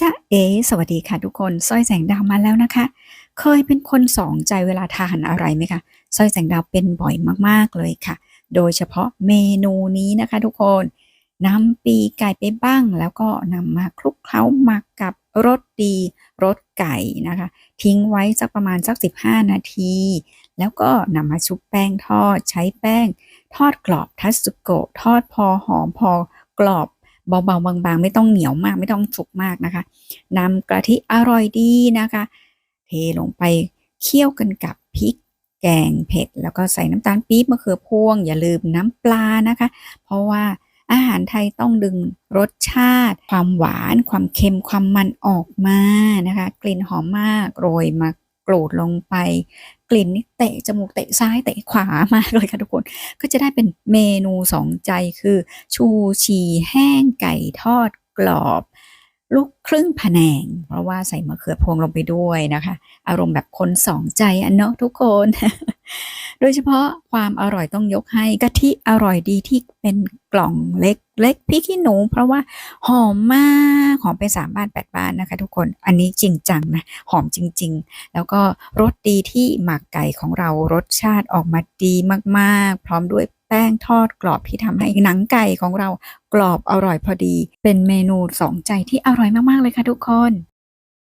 จ๊ะเอ๋สวัสดีค่ะทุกคนสร้อยแสงดาวมาแล้วนะคะ เคยเป็นคนสองใจเวลาทานอะไรไหมคะสร้อยแสงดาวเป็นบ่อยมากๆเลยค่ะ โดยเฉพาะเมนูนี้นะคะทุกคนนำปีไก่ไปบ้างแล้วก็นำมาคลุกเคล้าหมักกับรสดีรสไก่นะคะ ทิ้งไว้สักประมาณสัก 15 นาที แล้วก็นำมาชุบแป้งทอดใช้แป้ง ทอดกรอบทัสสุโกะทอดพอหอมพอกรอบ เบาๆบางๆ ไม่ต้องเหนียวมาก ไม่ต้องสุกมากนะคะนำกะทิอร่อยดีนะคะ เทลงไปเคี่ยวกันกับพริกแกงเผ็ด แล้วก็ใส่น้ำตาลปี๊บมะเขือพวง อย่าลืมน้ำปลานะคะ เพราะว่าอาหารไทยต้องดึงรสชาติ ความหวาน ความเค็ม ความมันออกมานะคะ กลิ่นหอมมาก โรยมา กรูดลงไป กลิ่นนี่เตะจมูกเตะซ้ายเตะขวามากเลยค่ะทุกคน ก็จะได้เป็นเมนูสองใจคือ ชูชีแห้งไก่ทอดกรอบ ลูกครึ่งผนง เพราะว่าใส่มะเขือพวงลงไปด้วยนะคะ อารมณ์แบบคนสองใจอันเนาะทุกคน ดยเฉพาะความอร่อยต้องยกให้กะทิอร่อยดีที่เป็นกล่องเล็กเล็กพริกขี้หนู เพราะว่าหอมมากหอมไปสามบ้านแปดบ้านนะคะ ทุกคนอันนี้จริงจังนะหอมจริง ๆ แล้วก็รสดีที่หมักไก่ของเรารสชาติออกมาดีมากๆ พร้อมด้วยแป้งทอดกรอบที่ทำให้หนังไก่ของเรากรอบอร่อยพอดี เป็นเมนูสองใจที่อร่อยมากๆเลยค่ะทุกคน